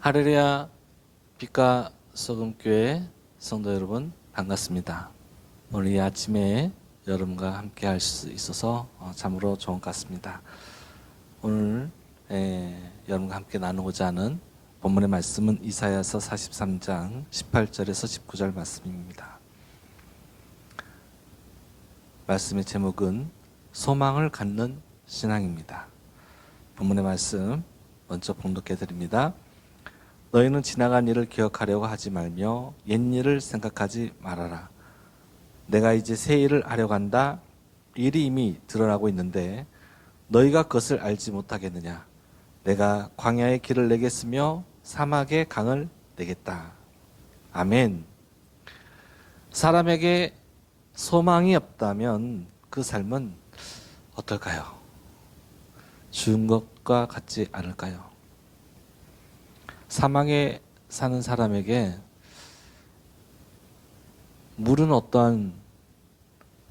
하레리아 빛과 소금교회 성도 여러분 반갑습니다. 오늘 이 아침에 여러분과 함께 할 수 있어서 어, 참으로 좋은 것 같습니다. 오늘 에, 여러분과 함께 나누고자 하는 본문의 말씀은 이사야서 43장 18절에서 19절 말씀입니다. 말씀의 제목은 소망을 갖는 신앙입니다. 본문의 말씀 먼저 봉독해 드립니다. 너희는 지나간 일을 기억하려고 하지 말며 옛 일을 생각하지 말아라. 내가 이제 새 일을 하려고 한다. 일이 이미 드러나고 있는데 너희가 그것을 알지 못하겠느냐? 내가 광야의 길을 내겠으며 사막의 강을 내겠다. 아멘. 사람에게 소망이 없다면 그 삶은 어떨까요? 죽은 것과 같지 않을까요? 사망에 사는 사람에게 물은 어떠한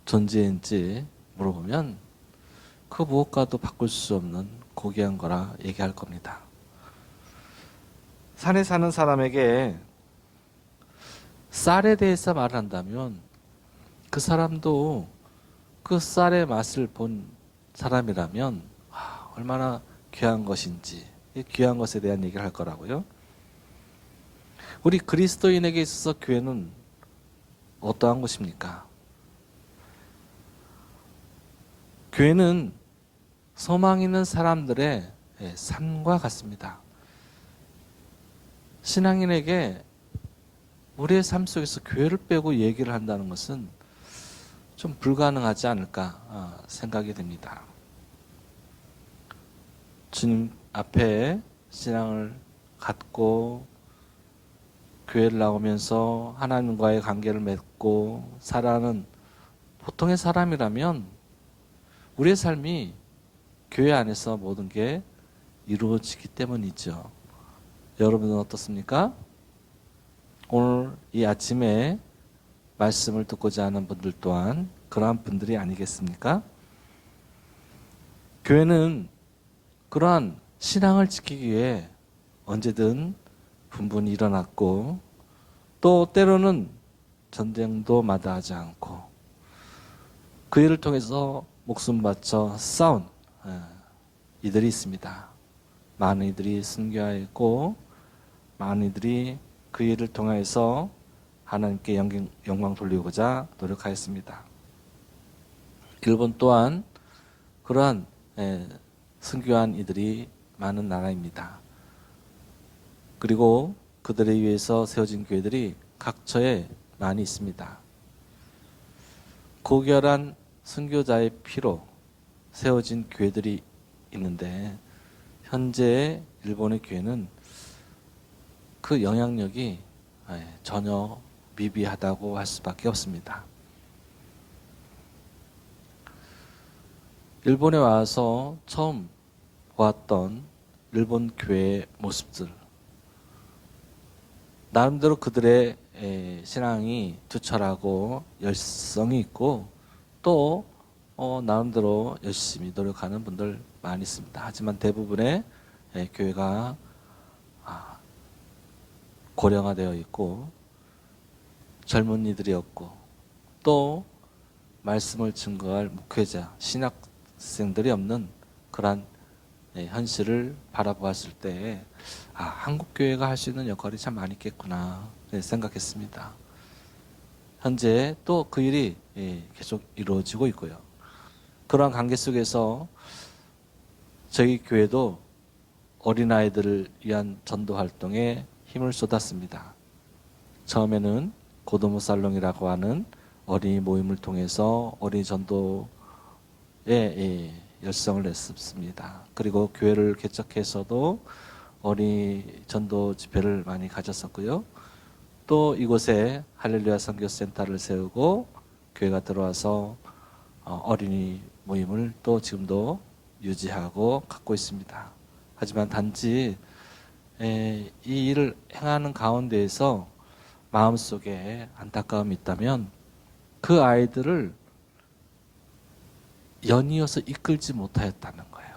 존재인지 물어보면 그 무엇과도 바꿀 수 없는 고귀한 거라 얘기할 겁니다. 산에 사는 사람에게 쌀에 대해서 말한다면 그 사람도 그 쌀의 맛을 본 사람이라면 아, 얼마나 귀한 것인지 이 귀한 것에 대한 얘기를 할 거라고요. 우리 그리스도인에게 있어서 교회는 어떠한 것입니까? 교회는 소망 있는 사람들의 예, 삶과 같습니다. 신앙인에게 우리의 삶 속에서 교회를 빼고 얘기를 한다는 것은 좀 불가능하지 않을까 어, 생각이 됩니다. 주님 앞에 신앙을 갖고 교회를 나오면서 하나님과의 관계를 맺고 살아가는 보통의 사람이라면 우리의 삶이 교회 안에서 모든 게 이루어지기 때문이죠. 여러분은 어떻습니까? 오늘 이 아침에 말씀을 듣고자 하는 분들 또한 그러한 분들이 아니겠습니까? 교회는 그러한 신앙을 지키기 위해 언제든 분분이 일어났고 또 때로는 전쟁도 마다하지 않고 그 일을 통해서 목숨 바쳐 싸운 예, 이들이 있습니다. 많은 이들이 순교하였고 많은 이들이 그 일을 통해서 하나님께 영광, 영광 돌리고자 노력하였습니다. 일본 또한 그러한 예, 순교한 이들이 많은 나라입니다. 그리고 그들에 의해서 세워진 교회들이 각처에 많이 있습니다. 고결한 순교자의 피로 세워진 교회들이 있는데 현재 일본의 교회는 그 영향력이 예, 전혀 미비하다고 할 수밖에 없습니다. 일본에 와서 처음 보았던 일본 교회의 모습들 나름대로 그들의 신앙이 투철하고 열성이 있고 또 어, 나름대로 열심히 노력하는 분들 많이 있습니다. 하지만 대부분의 교회가 아, 고령화되어 있고 젊은이들이 없고 또 말씀을 증거할 목회자 신학생들이 없는 그러한 현실을 바라보았을 때 아, 한국 교회가 할 수 있는 역할이 참 많이 있겠구나 생각했습니다. 현재 또 그 일이 계속 이루어지고 있고요. 그러한 관계 속에서 저희 교회도 어린아이들을 위한 전도 활동에 힘을 쏟았습니다. 처음에는 고도모 살롱이라고 하는 어린이 모임을 통해서 어린이 전도에 열성을 냈습니다. 그리고 교회를 개척해서도 어린이 전도 집회를 많이 가졌었고요. 또 이곳에 할렐루야 선교센터를 세우고 교회가 들어와서 어, 어린이 모임을 또 지금도 유지하고 갖고 있습니다. 하지만 단지 이 일을 행하는 가운데에서 마음속에 안타까움이 있다면 그 아이들을 연이어서 이끌지 못하였다는 거예요.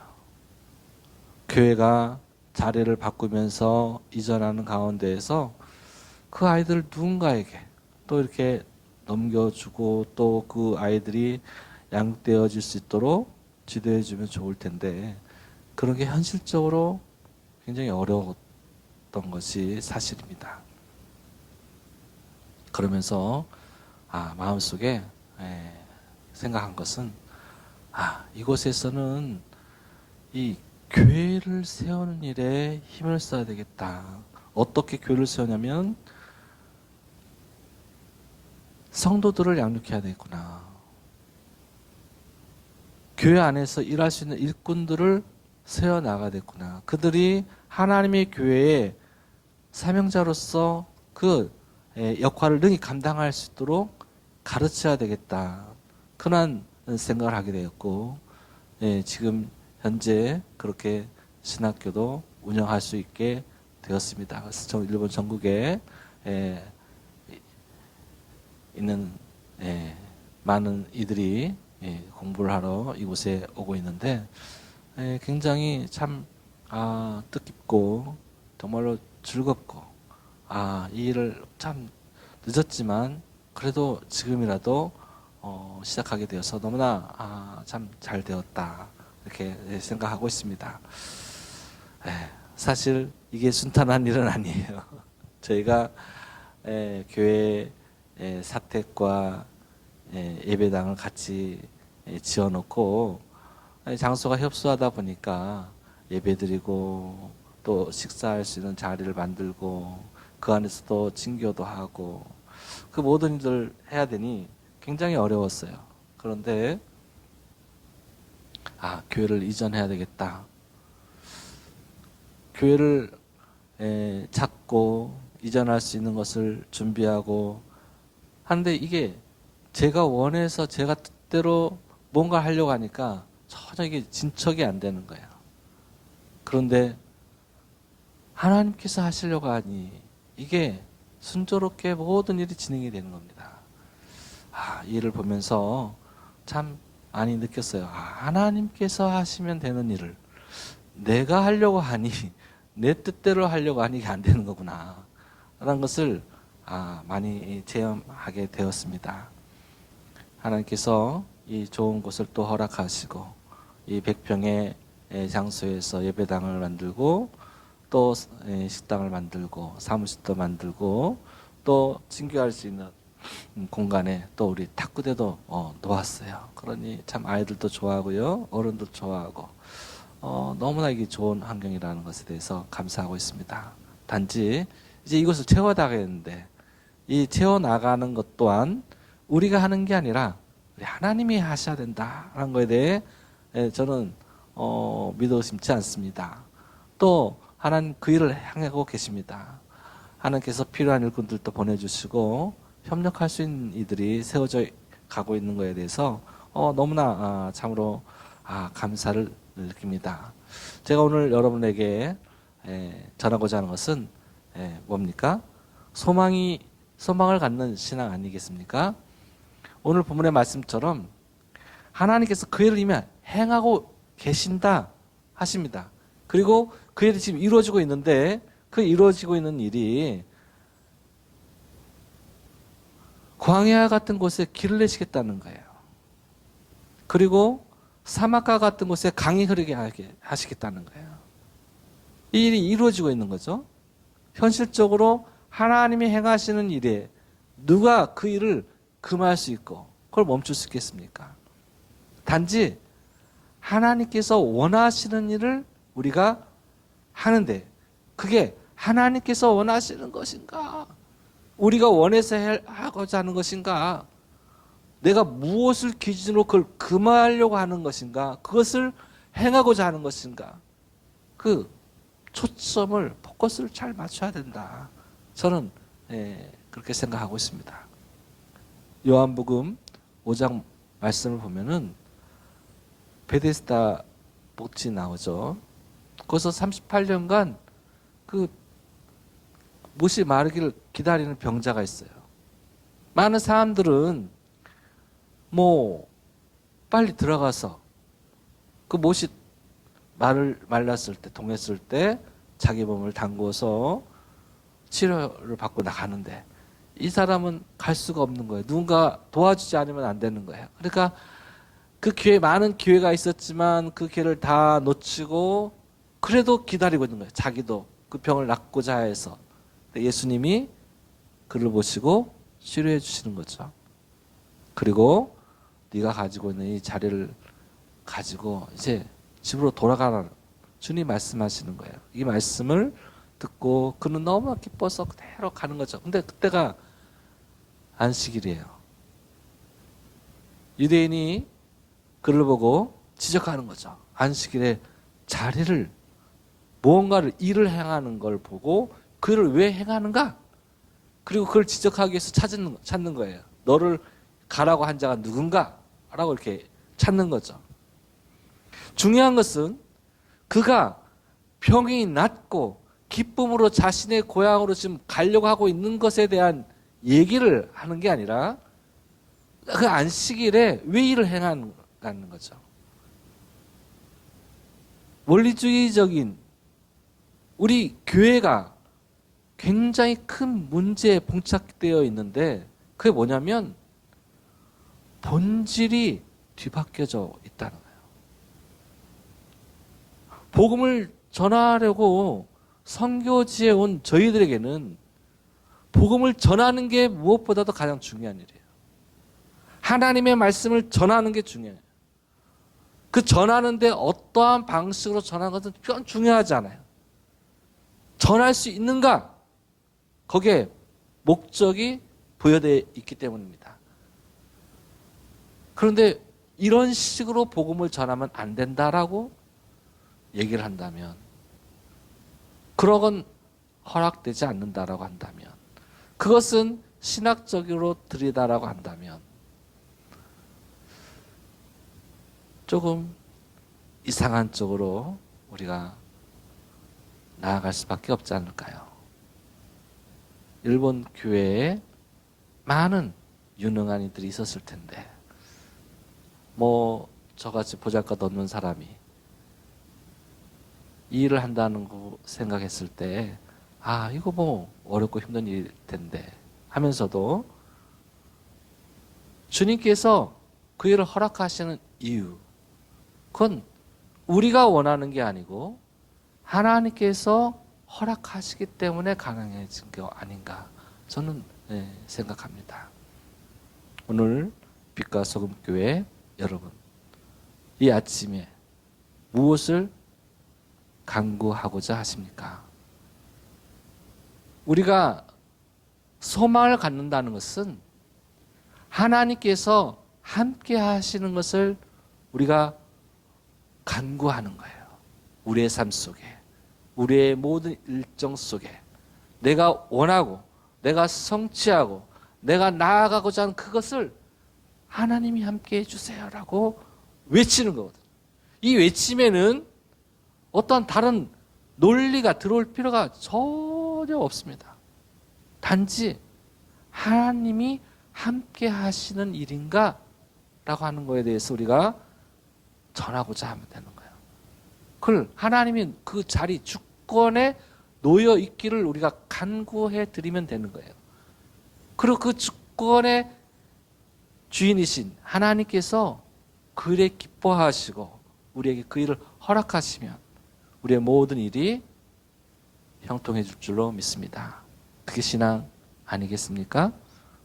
교회가 자리를 바꾸면서 이전하는 가운데에서 그 아이들 누군가에게 또 이렇게 넘겨주고 또 그 아이들이 양육되어질 수 있도록 지도해주면 좋을 텐데 그런 게 현실적으로 굉장히 어려웠던 것이 사실입니다. 그러면서 아 마음속에 에, 생각한 것은 아 이곳에서는 이 교회를 세우는 일에 힘을 써야 되겠다. 어떻게 교회를 세우냐면 성도들을 양육해야 되겠구나. 교회 안에서 일할 수 있는 일꾼들을 세워 나가야 되겠구나. 그들이 하나님의 교회의 사명자로서 그 에, 역할을 능히 감당할 수 있도록 가르쳐야 되겠다. 그런 생각을 하게 되었고, 예, 지금 현재 그렇게 신학교도 운영할 수 있게 되었습니다. 그래서 저 일본 전국에 예, 있는 예, 많은 이들이 예, 공부를 하러 이곳에 오고 있는데 예, 굉장히 참 아, 뜻깊고 정말로 즐겁고 아, 이 일을 참 늦었지만 그래도 지금이라도 어, 시작하게 되어서 너무나 아, 참 잘 되었다 이렇게 생각하고 있습니다. 에, 사실 이게 순탄한 일은 아니에요. 저희가 에, 교회 에, 사택과 에, 예배당을 같이 에, 지어놓고 에, 장소가 협소하다 보니까 예배드리고 또 식사할 수 있는 자리를 만들고 그 안에서 또 진교도 하고 그 모든 일을 해야 되니 굉장히 어려웠어요. 그런데 아 교회를 이전해야 되겠다. 교회를 에, 찾고 이전할 수 있는 것을 준비하고 하는데 이게 제가 원해서 제가 뜻대로 뭔가 하려고 하니까 전혀 이게 진척이 안 되는 거예요. 그런데 하나님께서 하시려고 하니 이게 순조롭게 모든 일이 진행이 되는 겁니다. 아, 이 일을 보면서 참 많이 느꼈어요. 아, 하나님께서 하시면 되는 일을 내가 하려고 하니 내 뜻대로 하려고 하니 이게 안 되는 거구나. 라는 것을 아, 많이 체험하게 되었습니다. 하나님께서 이 좋은 곳을 또 허락하시고 이 백평의 장소에서 예배당을 만들고 또 식당을 만들고 사무실도 만들고 또 친교할 수 있는 공간에 또 우리 탁구대도 어, 놓았어요. 그러니 참 아이들도 좋아하고요, 어른도 좋아하고 어, 너무나 이게 좋은 환경이라는 것에 대해서 감사하고 있습니다. 단지 이제 이것을 채워 나가겠는데 이 채워 나가는 것 또한 우리가 하는 게 아니라 우리 하나님이 하셔야 된다라는 것에 대해 예, 저는 어, 믿어 심지 않습니다. 또 하나님 그 일을 향하고 계십니다. 하나님께서 필요한 일꾼들도 보내주시고 협력할 수 있는 이들이 세워져 가고 있는 것에 대해서 어, 너무나 아, 참으로 아, 감사를 느낍니다. 제가 오늘 여러분에게 에, 전하고자 하는 것은 에, 뭡니까? 소망이 소망을 갖는 신앙 아니겠습니까? 오늘 본문의 말씀처럼 하나님께서 그 일을 이미 행하고 계신다 하십니다. 그리고 그 일이 지금 이루어지고 있는데 그 이루어지고 있는 일이 광야 같은 곳에 길을 내시겠다는 거예요. 그리고 사막과 같은 곳에 강이 흐르게 하시겠다는 거예요. 이 일이 이루어지고 있는 거죠. 현실적으로 하나님이 행하시는 일에 누가 그 일을 금할 수 있고 그걸 멈출 수 있겠습니까? 단지 하나님께서 원하시는 일을 우리가 하는데 그게 하나님께서 원하시는 것인가? 우리가 원해서 하고자 하는 것인가? 내가 무엇을 기준으로 그걸 금하려고 하는 것인가? 그것을 행하고자 하는 것인가? 그 초점을 포커스를 잘 맞춰야 된다. 저는 예, 그렇게 생각하고 있습니다. 요한복음 5장 말씀을 보면은 베데스다 복지 나오죠. 거기서 38년간 그 못이 마르기를 기다리는 병자가 있어요. 많은 사람들은 뭐 빨리 들어가서 그 못이 말을 말랐을 때 동했을 때 자기 몸을 담궈서 치료를 받고 나가는데 이 사람은 갈 수가 없는 거예요. 누군가 도와주지 않으면 안 되는 거예요. 그러니까 그 기회 많은 기회가 있었지만 그 기회를 다 놓치고 그래도 기다리고 있는 거예요. 자기도 그 병을 낫고자 해서 예수님이 그를 보시고 치료해 주시는 거죠. 그리고 네가 가지고 있는 이 자리를 가지고 이제 집으로 돌아가라. 주님 말씀하시는 거예요. 이 말씀을 듣고 그는 너무 기뻐서 그대로 가는 거죠. 근데 그때가 안식일이에요. 유대인이 그를 보고 지적하는 거죠. 안식일에 자리를 무언가를 일을 행하는 걸 보고 그를 왜 행하는가? 그리고 그걸 지적하기 위해서 찾는, 찾는 거예요. 너를 가라고 한 자가 누군가? 라고 이렇게 찾는 거죠. 중요한 것은 그가 병이 낫고 기쁨으로 자신의 고향으로 지금 가려고 하고 있는 것에 대한 얘기를 하는 게 아니라 그 안식일에 왜 일을 행하는 거죠. 원리주의적인 우리 교회가 굉장히 큰 문제에 봉착되어 있는데 그게 뭐냐면 본질이 뒤바뀌어져 있다는 거예요. 복음을 전하려고 선교지에 온 저희들에게는 복음을 전하는 게 무엇보다도 가장 중요한 일이에요. 하나님의 말씀을 전하는 게 중요해요. 그 전하는데 어떠한 방식으로 전하는 것은 편 중요하지 않아요. 전할 수 있는가? 거기에 목적이 부여되어 있기 때문입니다. 그런데 이런 식으로 복음을 전하면 안 된다라고 얘기를 한다면 그러건 허락되지 않는다라고 한다면 그것은 신학적으로 들이다라고 한다면 조금 이상한 쪽으로 우리가 나아갈 수밖에 없지 않을까요? 일본 교회에 많은 유능한 이들이 있었을 텐데. 뭐 저같이 보잘것 없는 사람이 이 일을 한다는 거 생각했을 때, 아, 이거 뭐 어렵고 힘든 일일 텐데 하면서도 주님께서 그 일을 허락하시는 이유, 그건 우리가 원하는 게 아니고 하나님께서 허락하시기 때문에 가능해진 게 아닌가 저는 네, 생각합니다. 오늘 빛과 소금 교회 여러분 이 아침에 무엇을 강구하고자 하십니까? 우리가 소망을 갖는다는 것은 하나님께서 함께 하시는 것을 우리가 간구하는 거예요. 우리의 삶 속에, 우리의 모든 일정 속에 내가 원하고, 내가 성취하고, 내가 나아가고자 하는 그것을 하나님이 함께 해주세요라고 외치는 거거든. 이 외침에는 어떠한 다른 논리가 들어올 필요가 전혀 없습니다. 단지 하나님이 함께 하시는 일인가? 라고 하는 거에 대해서 우리가 전하고자 하면 되는 거예요. 그걸 하나님이 그 자리, 주권에 놓여 있기를 우리가 간구해 드리면 되는 거예요. 그리고 그 주권의 주인이신 하나님께서 그 일에 기뻐하시고 우리에게 그 일을 허락하시면 우리의 모든 일이 형통해질 줄로 믿습니다. 그게 신앙 아니겠습니까?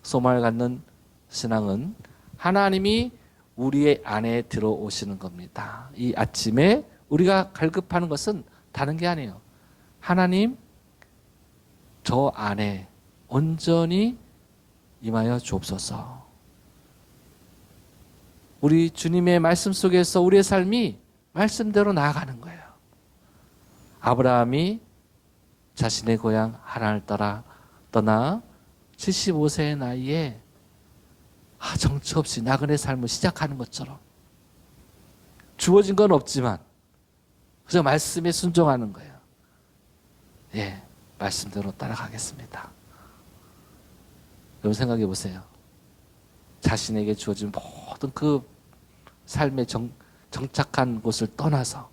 소망을 갖는 신앙은 하나님이 우리의 안에 들어오시는 겁니다. 이 아침에 우리가 갈급하는 것은 다른 게 아니에요. 하나님, 저 안에 온전히 임하여 주옵소서. 우리 주님의 말씀 속에서 우리의 삶이 말씀대로 나아가는 거예요. 아브라함이 자신의 고향 하란을 따라 떠나 75세의 나이에 아, 정처 없이 나그네 삶을 시작하는 것처럼 주어진 건 없지만 그저 말씀에 순종하는 거예요. 예, 말씀대로 따라가겠습니다. 여러분 생각해 보세요. 자신에게 주어진 모든 그 삶의 정, 정착한 곳을 떠나서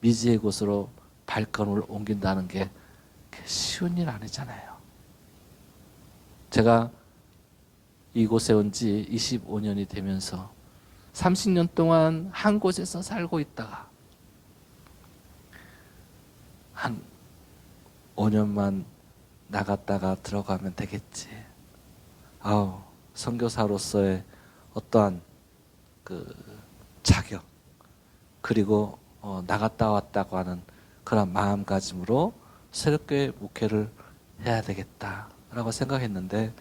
미지의 곳으로 발걸음을 옮긴다는 게 쉬운 일 아니잖아요. 제가 이곳에 온 지 25년이 되면서 30년 동안 한 곳에서 살고 있다가 한 5년만 나갔다가 들어가면 되겠지. 아우, 선교사로서의 어떠한 그 자격 그리고 어, 나갔다 왔다고 하는 그런 마음가짐으로 새롭게 목회를 해야 되겠다라고 생각했는데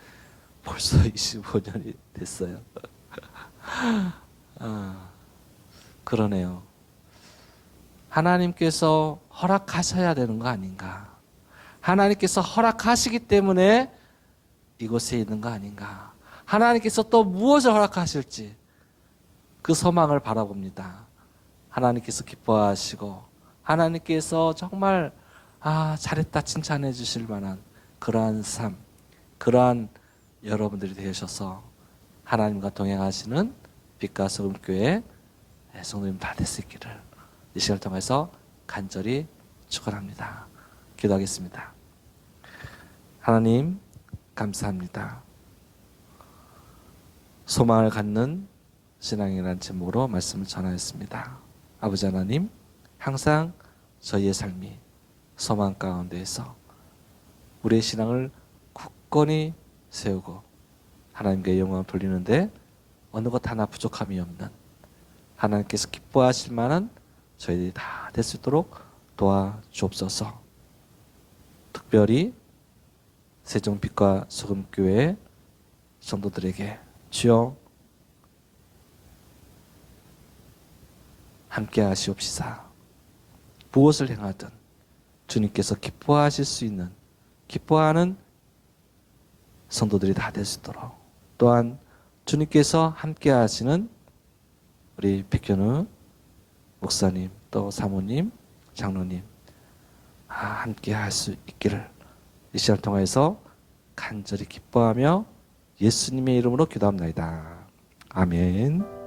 벌써 25년이 됐어요. 아, 그러네요. 하나님께서 허락하셔야 되는 거 아닌가? 하나님께서 허락하시기 때문에 이곳에 있는 거 아닌가? 하나님께서 또 무엇을 허락하실지 그 소망을 바라봅니다. 하나님께서 기뻐하시고 하나님께서 정말 아 잘했다 칭찬해 주실 만한 그러한 삶, 그러한 여러분들이 되셔서 하나님과 동행하시는 빛과 소금 교회 성도님 다 될 수 있기를 이 시간을 통해서 간절히 축원합니다. 기도하겠습니다. 하나님 감사합니다. 소망을 갖는 신앙이라는 제목으로 말씀을 전하였습니다. 아버지 하나님, 항상 저희의 삶이 소망 가운데에서 우리의 신앙을 굳건히 세우고 하나님께 영광을 돌리는데 어느 것 하나 부족함이 없는 하나님께서 기뻐하실 만한 저희들이 다 될 수 있도록 도와주옵소서. 특별히 세종빛과 소금교회 성도들에게 주여 함께 하시옵시사. 무엇을 행하든 주님께서 기뻐하실 수 있는 기뻐하는 성도들이 다 될 수 있도록 또한 주님께서 함께 하시는 우리 백현우 목사님 또 사모님 장로님 아, 함께 할 수 있기를 이 시간을 통해서 간절히 기뻐하며 예수님의 이름으로 기도합니다. 아멘.